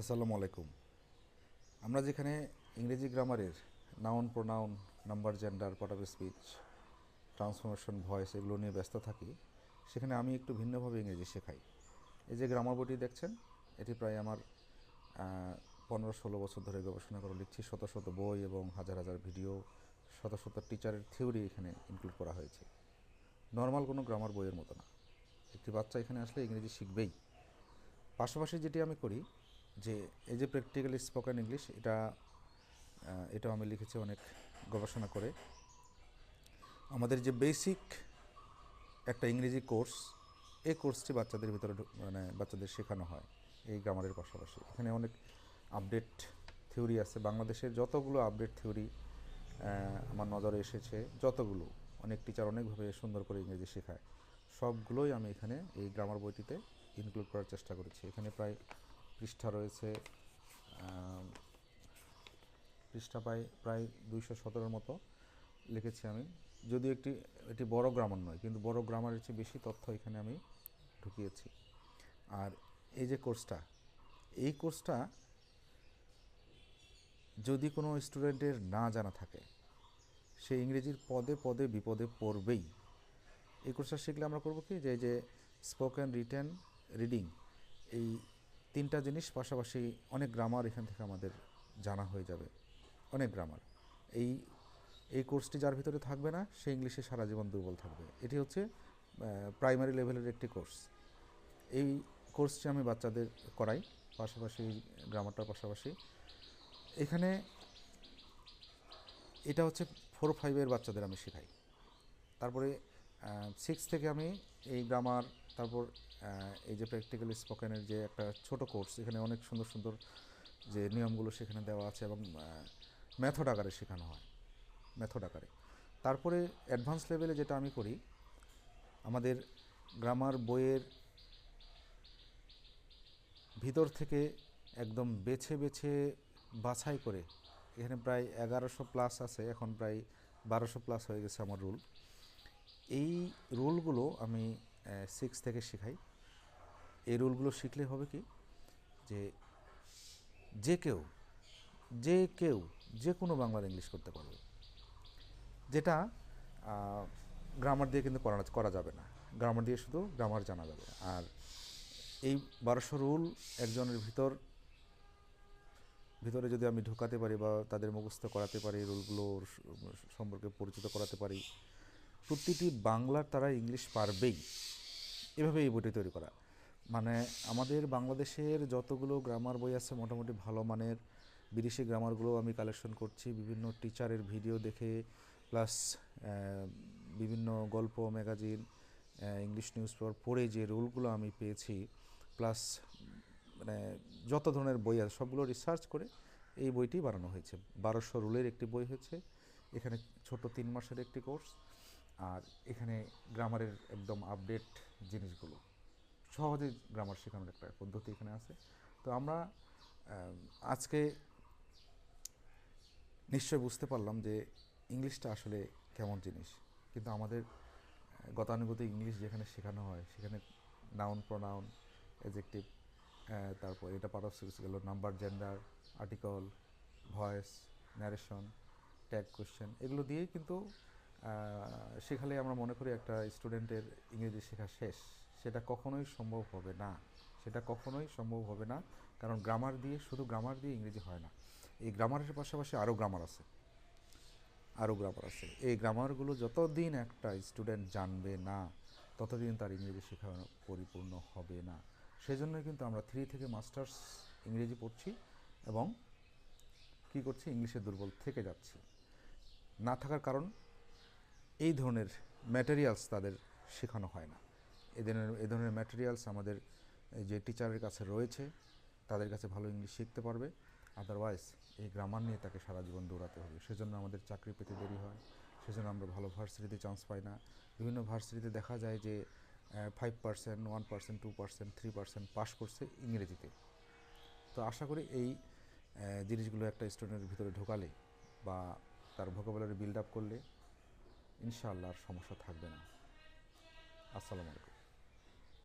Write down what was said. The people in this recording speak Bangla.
আসসালামু আলাইকুম। আমরা যেখানে ইংরেজি গ্রামারের noun pronoun number gender part of speech transformation voice এগুলো নিয়ে ব্যস্ত থাকি, সেখানে আমি একটু ভিন্নভাবে ইংরেজি শেখাই। এই যে গ্রামার বইটি দেখছেন, এটি প্রায় আমার পনেরো ষোলো বছর ধরে গবেষণা করে লিখছি, শত শত বই এবং হাজার হাজার ভিডিও, শত শত টিচারের থিওরি এখানে ইনক্লুড করা হয়েছে। নর্মাল কোনো গ্রামার বইয়ের মতো না। একটি বাচ্চা এখানে আসলে ইংরেজি শিখবেই। পাশাপাশি যেটি আমি করি যে এই যে প্র্যাকটিক্যালি স্পোকেন ইংলিশ এটা এটাও আমি লিখেছি অনেক গবেষণা করে। আমাদের যে বেসিক একটা ইংরেজি কোর্স এই কোর্সটি বাচ্চাদের ভিতরে মানে বাচ্চাদের শেখানো হয়, এই গ্রামারের পাশাপাশি। এখানে অনেক আপডেট থিওরি আছে। বাংলাদেশের যতগুলো আপডেট থিওরি আমার নজরে এসেছে, যতগুলো, অনেক টিচার অনেকভাবে সুন্দর করে ইংরেজি শেখায়। সবগুলোই আমি এখানে এই গ্রামার বইটিতে ইনক্লুড করার চেষ্টা করেছি। এখানে প্রায় পৃষ্ঠা রয়েছে পৃষ্ঠা প্রায় প্রায় দুইশো সতেরোর মতো লিখেছি আমি। যদিও একটি, এটি বড় গ্রামার নয়, কিন্তু বড় গ্রামারের চেয়ে বেশি তথ্য এখানে আমি ঢুকিয়েছি। আর এই যে কোর্সটা, এই কোর্সটা যদি কোনো স্টুডেন্টের না জানা থাকে, সে ইংরেজির পদে পদে বিপদে পড়বেই। এই কোর্সটা শিখলে আমরা করব কি? যে যে স্পোকেন রিটেন রিডিং এই তিনটা জিনিস পাশাপাশি অনেক গ্রামার এখান থেকে আমাদের জানা হয়ে যাবে। অনেক গ্রামার এই এই কোর্সটি যার ভিতরে থাকবে না, সে ইংলিশে সারা জীবন দুর্বল থাকবে। এটি হচ্ছে প্রাইমারি লেভেলের একটি কোর্স এই কোর্সটি আমি বাচ্চাদের করাই, পাশাপাশি গ্রামারটার পাশাপাশি। এখানে এটা হচ্ছে ফোর ফাইভের বাচ্চাদের আমি শেখাই। তারপরে সিক্স থেকে আমি এই গ্রামার তারপর এই যে প্র্যাকটিক্যালি স্পোকেনের যে একটা ছোট কোর্স এখানে অনেক সুন্দর সুন্দর যে নিয়মগুলো সেখানে দেওয়া আছে এবং মেথড আকারে শেখানো হয় মেথড আকারে। তারপরে অ্যাডভান্স লেভেলে যেটা আমি করি, আমাদের গ্রামার বইয়ের ভিতর থেকে একদম বেছে বেছে বাছাই করে, এখানে প্রায় এগারোশো প্লাস আছে, এখন প্রায় বারোশো প্লাস হয়ে গেছে আমার রুল এই রুলগুলো আমি সিক্স থেকে শেখাই। এই রুলগুলো শিখলে হবে কি? যে যে কেউ যে কেউ, যে কোনো বাংলার ইংলিশ করতে পারবে। যেটা গ্রামার দিয়ে কিন্তু করা করা যাবে না। গ্রামার দিয়ে শুধু গ্রামার জানা যাবে। আর এই বারোশো রুল একজনের ভিতর, ভিতরে যদি আমি ঢোকাতে পারি বা তাদের মুখস্থ করাতে পারি, রুলগুলোর সম্পর্কে পরিচিত করাতে পারি প্রতিটি বাংলার তারা ইংলিশ পারবেই। এভাবে এই বইটি তৈরি করা। মানে আমাদের বাংলাদেশের যতগুলো গ্রামার বই আছে, মোটামুটি ভালো মানের, বিদেশি গ্রামারগুলো আমি কালেকশন করছি, বিভিন্ন টিচারের ভিডিও দেখে প্লাস বিভিন্ন গল্প ম্যাগাজিন ইংলিশ নিউজ পেপার পড়ে যে রুলগুলো আমি পেয়েছি প্লাস মানে যত ধরনের বই আছে, সবগুলো রিসার্চ করে এই বইটি বানানো হয়েছে। বারোশো রুলের একটি বই হয়েছে, এখানে ছোট তিন মাসের একটি কোর্স আর এখানে গ্রামারের একদম আপডেট জিনিসগুলো। সহজে গ্রামার শেখানোর একটা পদ্ধতি এখানে আছে। তো আমরা আজকে নিশ্চয় বুঝতে পারলাম যে ইংলিশটা আসলে কেমন জিনিস। কিন্তু আমাদের গতানুগতিক ইংলিশ যেখানে শেখানো হয়, সেখানে নাউন প্রনাউন এজেক্টিভ তারপর এটা পার্ট অফ সিরিজ গেল number gender article voice narration tag question এগুলো দিয়েই কিন্তু শেখালে আমরা মনে করি একটা স্টুডেন্টের ইংরেজি শেখা শেষ। সেটা কখনোই সম্ভব হবে না। সেটা কখনোই সম্ভব হবে না। কারণ গ্রামার দিয়ে, শুধু গ্রামার দিয়ে ইংরেজি হয় না। এই গ্রামারের পাশাপাশি আরও গ্রামার আছে। আরও গ্রামার আছে। এই গ্রামারগুলো যতদিন একটা স্টুডেন্ট জানবে না, ততদিন তার ইংরেজি শেখা পরিপূর্ণ হবে না। সেজন্যই কিন্তু আমরা থ্রি থেকে মাস্টার্স ইংরেজি পড়ছি এবং কী করছি? ইংলিশে দুর্বল থেকে যাচ্ছি। না থাকার কারণ এই ধরনের ম্যাটেরিয়ালস তাদের শেখানো হয় না। এই ধরনের এই ধরনের ম্যাটেরিয়ালস আমাদের যে টিচারের কাছে রয়েছে, তাদের কাছে ভালো ইংলিশ শিখতে পারবে। আদারওয়াইজ এই গ্রামার নিয়ে তাকে সারা জীবন দৌড়াতে হবে। সেজন্য আমাদের চাকরি পেতে দেরি হয়। সেজন্য আমরা ভালো ভার্সিটিতে চান্স পাই না। বিভিন্ন ভার্সিটিতে দেখা যায় যে five percent one percent two percent three percent pass করছে ইংরেজিতে। তো আশা করি এই জিনিসগুলো একটা স্টুডেন্টের ভিতরে ঢোকালে বা তার ভোকাবুলারি বিল্ড আপ করলে ইনশাআল্লাহ সমস্যা থাকবে না। আসসালামু আলাইকুম।